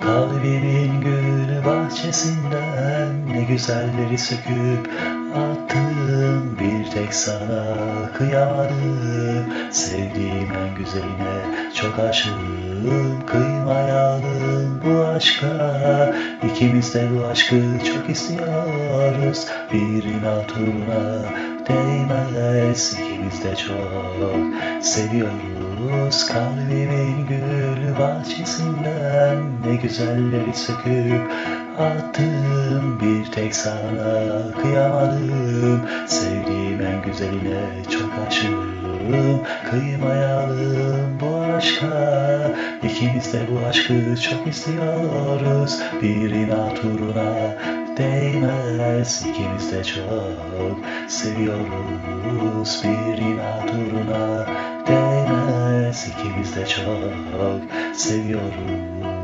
Kalbimin gül bahçesinden ne güzelleri söküp attım Bir tek sana kıyamadım Sevdiğim en güzeline çok aşığım Kıymayalım bu aşka. İkimiz de bu aşkı çok istiyoruz Bir inat uğruna değmez. İkimiz de çok seviyoruz Kalbimin gül bahçesinden ne güzelleri söküp attım Bir tek sana kıyamadım. Sevdiğim en güzeline çok aşığım. Kıymayalım bu aşka. İkimiz de bu aşkı çok istiyoruz. Bir inat uğruna değmez. İkimiz de çok seviyoruz. Bir inat uğruna değmez İkimiz de çok seviyoruz